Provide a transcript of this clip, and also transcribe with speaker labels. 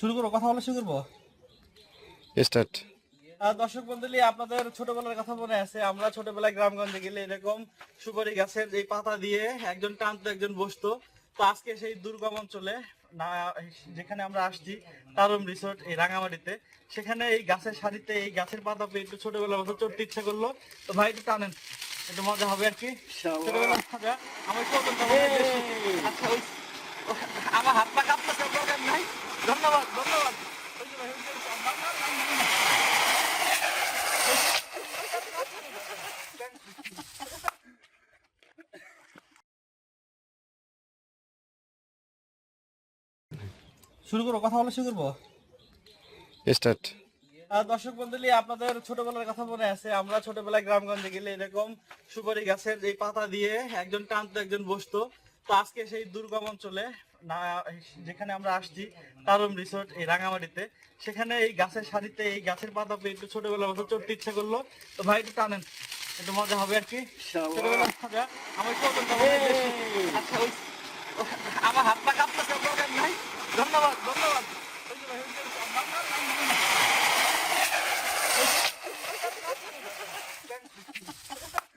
Speaker 1: শুরু করব? কথা বলা শুরু করব?
Speaker 2: স্টার্ট
Speaker 1: দর্শক মন্ডলী আপনাদের ছোটবেলার কথা মনে আছে। আমরা ছোটবেলায় গ্রামগঞ্জে গেলে এরকম সুপারি গাছের এই পাতা দিয়ে একজন টানতো একজন বসতো। তো আজকে সেই দুর্গম অঞ্চলে না যেখানে আমরা আসছি তারম রিসোর্ট এই রাঙামাটিতে সেখানে এই গাছের সারিতে এই গাছের পাতা পেয়ে একটু ছোটবেলার মতো চড়তে ইচ্ছা করল। তো ভাই একটু টানেন। একটু মজা হবে আর কি। ছোটবেলার মজা। আমার শুরু করব? কথা বলা শুরু করব?
Speaker 2: স্টার্ট
Speaker 1: দর্শক মন্ডলী আপনাদের ছোটবেলার কথা মনে আছে। আমরা ছোটবেলায় গ্রামগঞ্জে গেলে এরকম সুপারি গাছের এই পাতা দিয়ে একজন টানতো একজন বসতো। তো আজকে সেই দুর্গম অঞ্চলে না যেখানে আমরা আসছি তারম রিসোর্ট এই রাঙামাটিতে সেখানে এই গাছের সারিতে এই গাছের পাতা পেয়ে একটু ছোটবেলার মতো চড়তে ইচ্ছা করল। তো ভাই একটু টানেন। একটু মজা হবে আর কি। ছোটবেলার মজা। আমার। আচ্ছা Thank you.